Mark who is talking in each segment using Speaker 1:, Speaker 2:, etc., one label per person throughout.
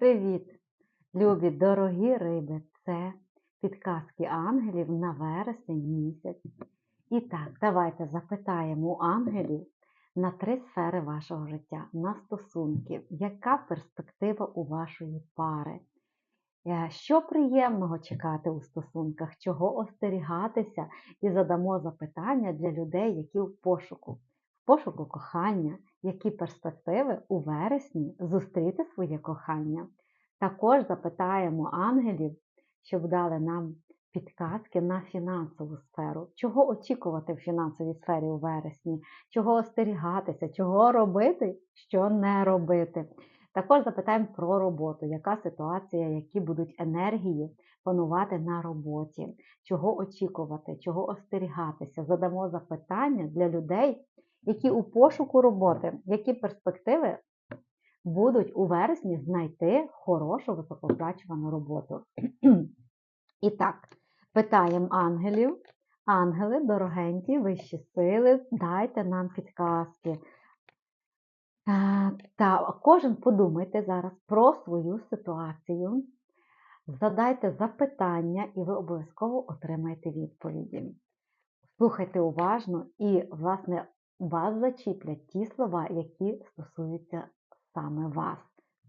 Speaker 1: Привіт, любі дорогі риби! Це підказки ангелів на вересень місяць. І так, давайте запитаємо у ангелів на три сфери вашого життя, на стосунки, яка перспектива у вашої пари? Е, Що приємного чекати у стосунках, чого остерігатися, і задамо запитання для людей, які в пошуку, в пошуку кохання, які перспективи у вересні зустріти своє кохання. Також запитаємо ангелів, щоб дали нам підказки на фінансову сферу. Чого очікувати в фінансовій сфері у вересні, чого остерігатися, чого робити, що не робити. Також запитаємо про роботу, яка ситуація, які будуть енергії панувати на роботі, чого очікувати, чого остерігатися. Задамо запитання для людей, які у пошуку роботи, які перспективи будуть у вересні знайти хорошу високооплачувану роботу. І так, питаємо ангелів. Ангели, дорогенькі, вищі сили, дайте нам підказки. Та кожен подумайте зараз про свою ситуацію, задайте запитання, і ви обов'язково отримаєте відповіді. Слухайте уважно, і, власне, вас зачіплять ті слова, які стосуються саме вас.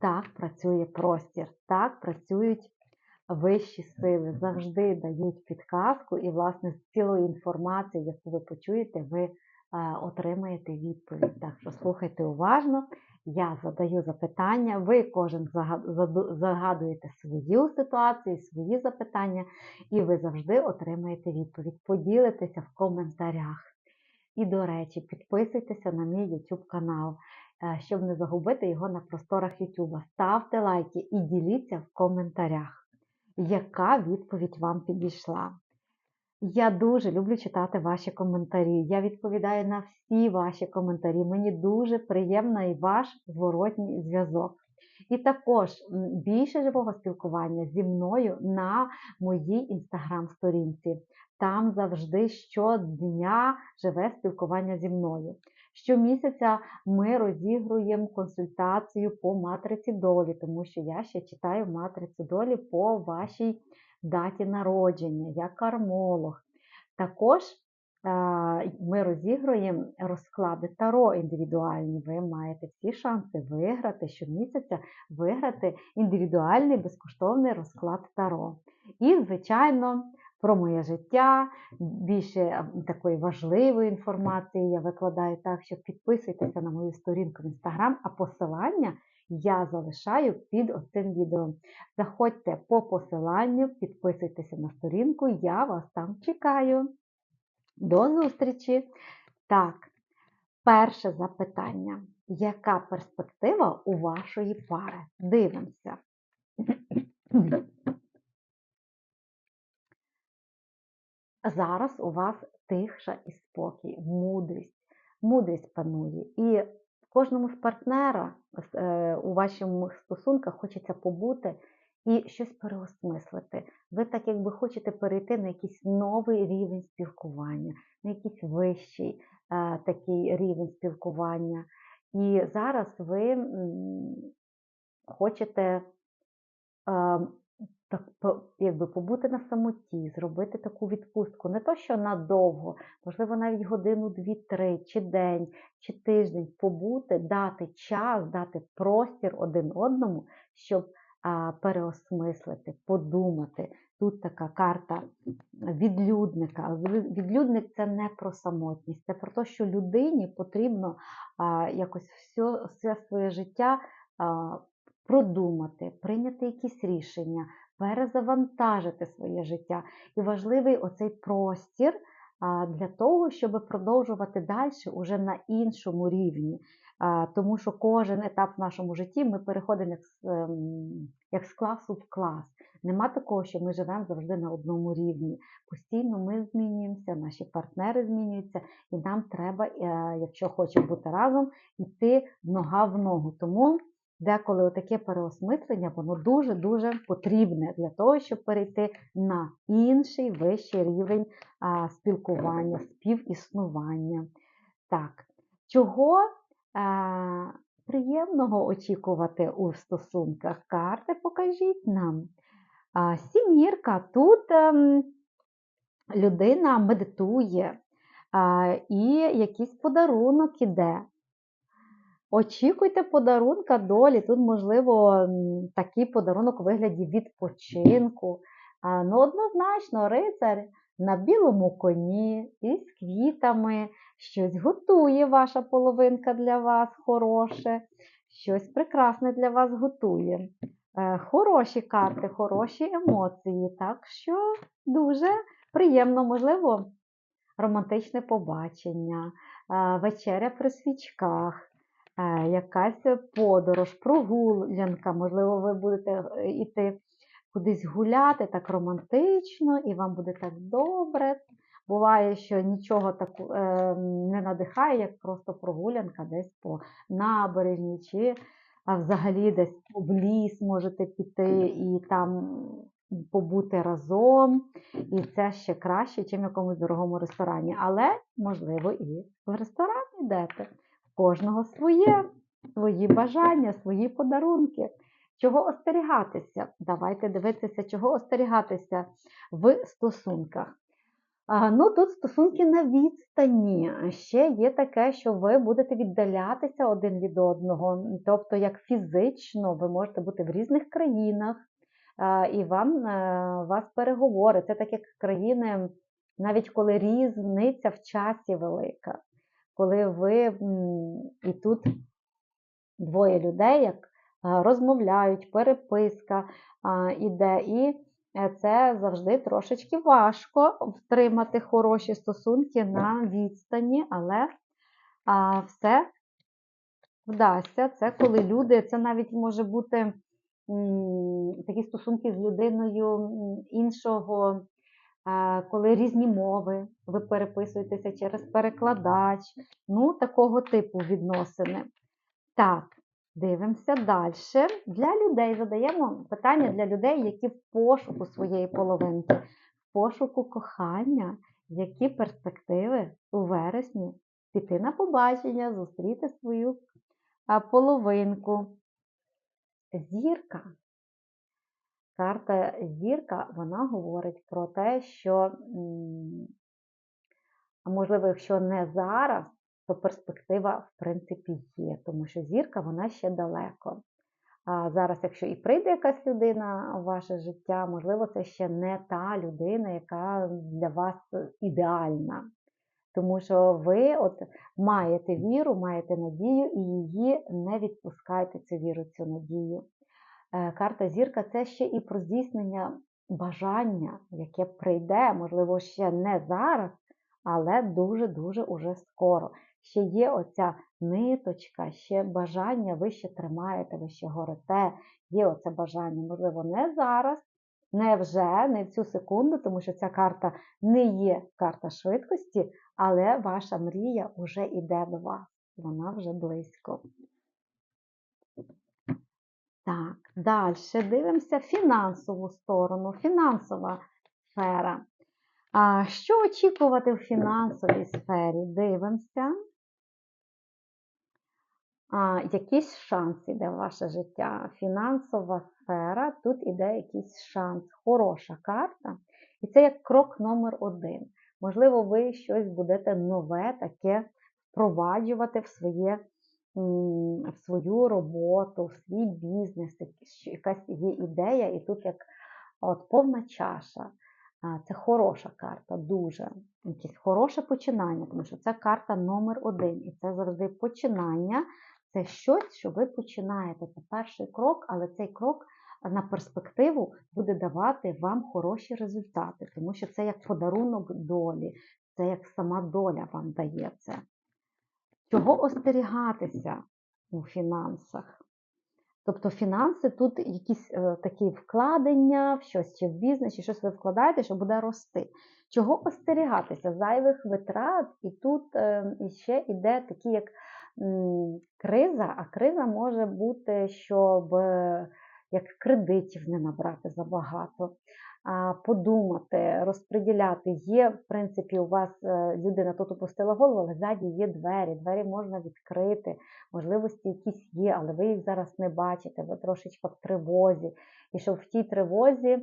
Speaker 1: Так працює простір, так працюють вищі сили, завжди дають підказку, і, власне, з цілої інформації, яку ви почуєте, ви е, отримаєте відповідь. Так що слухайте уважно, я задаю запитання, ви кожен загадуєте свою ситуацію, свої запитання, і ви завжди отримаєте відповідь. Поділитеся в коментарях. І, до речі, підписуйтеся на мій YouTube канал. Е, щоб не загубити його на просторах YouTube. Ставте лайки і діліться в коментарях, яка відповідь вам підійшла. Я дуже люблю читати ваші коментарі. Я відповідаю на всі ваші коментарі. Мені дуже приємний ваш зворотній зв'язок. І також більше живого спілкування зі мною на моїй інстаграм-сторінці. Там завжди щодня живе спілкування зі мною. Щомісяця ми розігруємо консультацію по матриці долі, тому що я ще читаю матрицю долі по вашій даті народження, як кармолог. Також ми розігруємо розклади таро індивідуальні. Ви маєте всі шанси виграти щомісяця, виграти індивідуальний безкоштовний розклад таро. І, звичайно, про моє життя, більше такої важливої інформації я викладаю так, що підписуйтеся на мою сторінку в інстаграм, а посилання я залишаю під цим відео. Заходьте по посиланню, підписуйтеся на сторінку, я вас там чекаю. До зустрічі! Так, перше запитання. Яка перспектива у вашої пари? Дивимося. Зараз у вас тиша і спокій, мудрість. Мудрість панує. І кожному з партнера е, у ваших стосунках хочеться побути і щось переосмислити. Ви так якби хочете перейти на якийсь новий рівень спілкування, на якийсь вищий е, такий рівень спілкування. І зараз ви хочете ем, так, якби побути на самоті, зробити таку відпустку, не то, що надовго, можливо, навіть годину, дві-три, чи день, чи тиждень побути, дати час, дати простір один одному, щоб а, переосмислити, подумати. Тут така карта відлюдника. Відлюдник це не про самотність, це про те, що людині потрібно а, якось все, все своє життя. Продумати, прийняти якісь рішення, перезавантажити своє життя. І важливий оцей простір для того, щоб продовжувати далі уже на іншому рівні. Тому що кожен етап в нашому житті ми переходимо як з, ем, як з класу в клас. Нема такого, що ми живемо завжди на одному рівні. Постійно ми змінюємося, наші партнери змінюються, і нам треба, е, якщо хочемо бути разом, йти нога в ногу. Тому Деколи таке переосмислення, воно дуже-дуже потрібне для того, щоб перейти на інший вищий рівень а, спілкування, співіснування. Так, чого а, приємного очікувати у стосунках? Карти покажіть нам. А, Сімірка, тут ем, людина медитує, а, і якийсь подарунок іде. Очікуйте подарунка долі. Тут, можливо, такий подарунок у вигляді відпочинку. Ну, однозначно, рицар на білому коні із квітами, щось готує ваша половинка для вас хороше, щось прекрасне для вас готує. Е, Хороші карти, хороші емоції. Так що дуже приємно, можливо, романтичне побачення, е, вечеря при свічках. Е, якась подорож, прогулянка, можливо, ви будете йти кудись гуляти так романтично, і вам буде так добре. Буває, що нічого так е, не надихає, як просто прогулянка десь по набережні, чи взагалі десь в ліс можете піти і там побути разом. І це ще краще, ніж в якомусь дорогому ресторані. Але, можливо, і в ресторан йдете кожного своє, свої бажання, свої подарунки. Чого остерігатися? Давайте дивитися, чого остерігатися в стосунках. Ну, тут стосунки на відстані. Ще є таке, що ви будете віддалятися один від одного, тобто, як фізично, ви можете бути в різних країнах, і вам а, вас переговори. Це так як країни, навіть коли різниця в часі велика коли ви і тут двоє людей як розмовляють, переписка іде, і е, це завжди трошечки важко втримати хороші стосунки на відстані, але все вдасться. Це коли люди, це навіть може бути такі стосунки з людиною іншого коли різні мови, ви переписуєтеся через перекладач, ну, такого типу відносини. Так, дивимося далі. Для людей задаємо питання для людей, які в пошуку своєї половинки, в пошуку кохання, які перспективи у вересні піти на побачення, зустріти свою половинку. Зірка. Карта зірка вона говорить про те, що, можливо, якщо не зараз, то перспектива, в принципі, є, тому що зірка вона ще далеко. А зараз, якщо і прийде якась людина в ваше життя, можливо, це ще не та людина, яка для вас ідеальна. Тому що ви от маєте віру, маєте надію і її не відпускайте цю віру, цю надію. Е, карта зірка це ще і про здійснення бажання, яке прийде, можливо, ще не зараз, але дуже-дуже уже скоро. Ще є оця ниточка, ще бажання, ви ще тримаєте, ви ще горите, є оце бажання, можливо, не зараз, не вже, не в цю секунду, тому що ця карта не є карта швидкості, але ваша мрія вже йде до вас, вона вже близько. Так, далі дивимося фінансову сторону, фінансова сфера. А Що очікувати в фінансовій сфері? Дивимося. А, Якийсь шанс іде в ваше життя. Фінансова сфера, тут іде якийсь шанс, хороша карта. І це як крок номер один. Можливо, ви щось будете нове таке впроваджувати в своє в свою роботу, в свій бізнес, якась є ідея, і тут як от повна чаша. Це хороша карта, дуже якесь хороше починання, тому що це карта номер один. І це завжди починання. Це щось, що ви починаєте. Це перший крок, але цей крок на перспективу буде давати вам хороші результати, тому що це як подарунок долі, це як сама доля вам дає це. Чого остерігатися у фінансах? Тобто фінанси тут якісь е, такі вкладення, в щось чи в бізнес, чи щось ви вкладаєте, що буде рости. Чого остерігатися? Зайвих витрат, і тут е, ще йде такі, як м, криза, а криза може бути, щоб е, як кредитів не набрати забагато. подумати, розподіляти. Є, в принципі, у вас е, людина тут опустила голову, але ззаді є двері. Двері можна відкрити, можливості якісь є, але ви їх зараз не бачите, ви трошечки в тривозі. І що в тій тривозі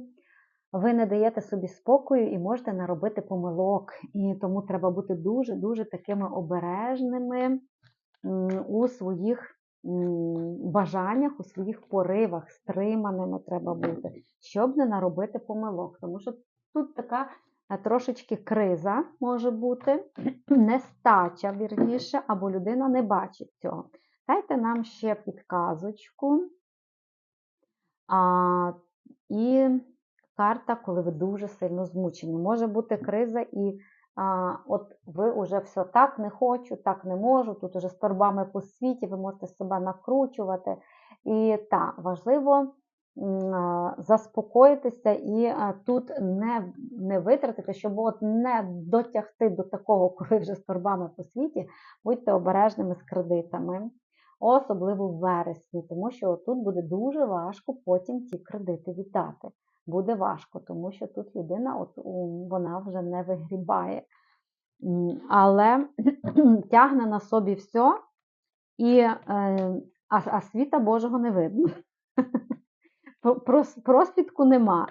Speaker 1: ви не даєте собі спокою і можете наробити помилок. І тому треба бути дуже-дуже такими обережними у своїх бажаннях, у своїх поривах, стриманими треба бути, щоб не наробити помилок. Тому що тут така е, трошечки криза може бути, нестача, вірніше, або людина не бачить цього. Дайте нам ще підказочку. А, і карта, коли ви дуже сильно змучені. Може бути криза, і от ви вже все так не хочу, так не можу. Тут уже з торбами по світі, ви можете себе накручувати. І так, важливо заспокоїтися і тут не, не витратити, щоб от не дотягти до такого, коли вже з торбами по світі, будьте обережними з кредитами. Особливо в вересні, тому що тут буде дуже важко потім ті кредити віддати буде важко, тому що тут людина от, вона вже не вигрібає. Але тягне на собі все, і, е, а, а світа Божого не видно. Про- Просвідку нема.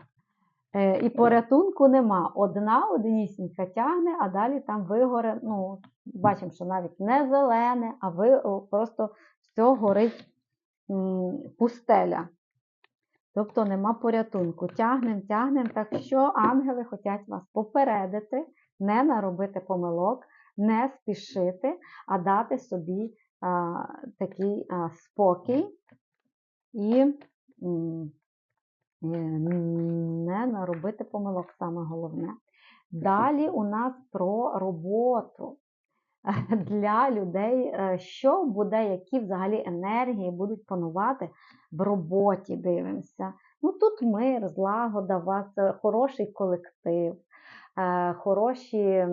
Speaker 1: Е, І порятунку нема. Одна одинісінька тягне, а далі там вигоре, ну, бачимо, що навіть не зелене, а ви просто все горить пустеля. Тобто нема порятунку. Тягнем, тягнем. Так що ангели хочуть вас попередити, не наробити помилок, не спішити, а дати собі а, такий а, спокій і не наробити помилок, саме головне. Далі у нас про роботу для людей, е, що буде, які взагалі енергії будуть панувати в роботі. Дивимося. Ну тут мир, злагода, у вас е, хороший колектив, е, хороші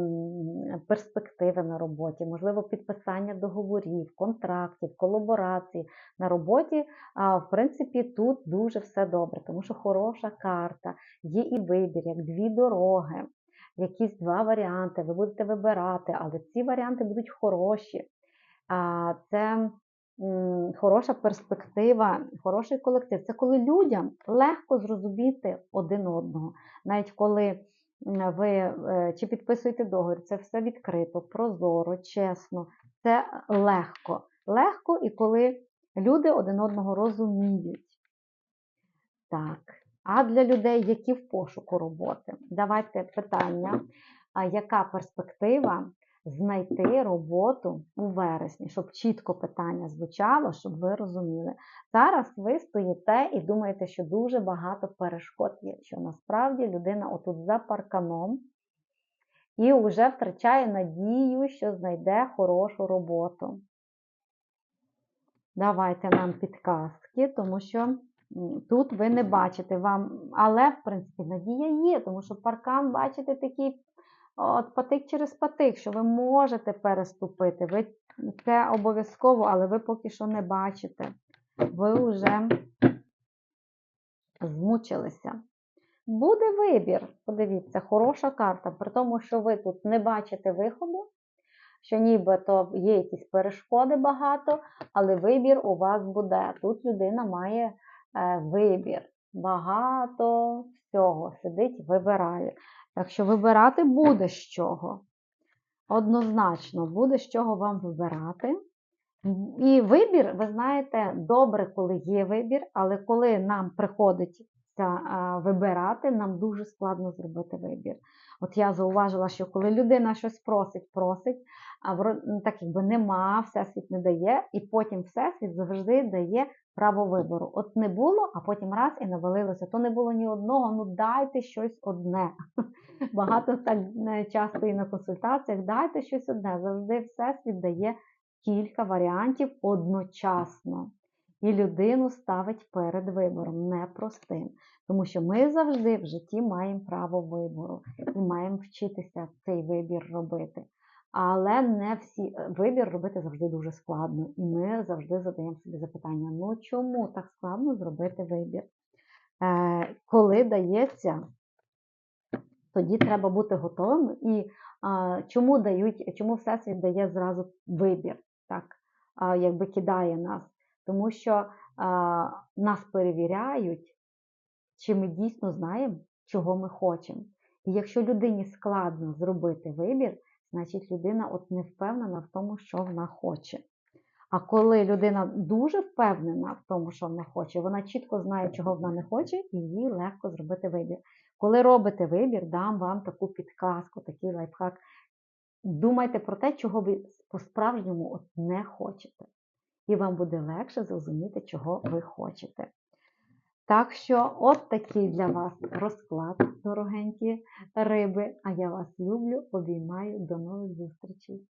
Speaker 1: перспективи на роботі, можливо, підписання договорів, контрактів, колаборацій на роботі. А в принципі, тут дуже все добре, тому що хороша карта, є і вибір, як дві дороги якісь два варіанти, ви будете вибирати, але ці варіанти будуть хороші. Це хороша перспектива, хороший колектив. Це коли людям легко зрозуміти один одного. Навіть коли ви е, чи підписуєте договір, це все відкрито, прозоро, чесно, це легко. Легко і коли люди один одного розуміють. Так. А для людей, які в пошуку роботи, давайте питання, яка перспектива знайти роботу у вересні, щоб чітко питання звучало, щоб ви розуміли. Зараз ви стоїте і думаєте, що дуже багато перешкод є, що насправді людина отут за парканом і вже втрачає надію, що знайде хорошу роботу. Давайте нам підказки, тому що. Тут ви не бачите вам, але, в принципі, надія є, тому що паркан, бачите, такий от патик через патик, що ви можете переступити. Ви Це обов'язково, але ви поки що не бачите. Ви вже змучилися. Буде вибір, подивіться, хороша карта, при тому, що ви тут не бачите виходу, що нібито є якісь перешкоди багато, але вибір у вас буде. Тут людина має. Е, вибір. Багато всього сидить, вибирає. Так що вибирати буде з чого. Однозначно, буде з чого вам вибирати. І вибір, ви знаєте, добре, коли є вибір, але коли нам приходиться вибирати, нам дуже складно зробити вибір. От я зауважила, що коли людина щось просить, просить, а так якби нема, всесвіт не дає, і потім всесвіт завжди дає право вибору. От не було, а потім раз і навалилося. То не було ні одного, ну дайте щось одне. Багато так часто і на консультаціях дайте щось одне. Завжди всесвіт дає кілька варіантів одночасно. І людину ставить перед вибором непростим. Тому що ми завжди в житті маємо право вибору і маємо вчитися цей вибір робити. Але не всі е, вибір робити завжди дуже складно. І ми завжди задаємо собі запитання: ну чому так складно зробити вибір? Е, Коли дається тоді треба бути готовим. І а, чому дають, чому Всесвіт дає зразу вибір, так, а, якби кидає нас? Тому що а, нас перевіряють, чи ми дійсно знаємо, чого ми хочемо. І якщо людині складно зробити вибір, значить людина от не впевнена в тому, що вона хоче. А коли людина дуже впевнена в тому, що вона хоче, вона чітко знає, чого вона не хоче, і їй легко зробити вибір. Коли робите вибір, дам вам таку підказку, такий лайфхак. Думайте про те, чого ви по-справжньому от не хочете. І вам буде легше зрозуміти, чого ви хочете. Так що, от такий для вас розклад, дорогенькі риби. А я вас люблю, обіймаю. До нових зустрічей!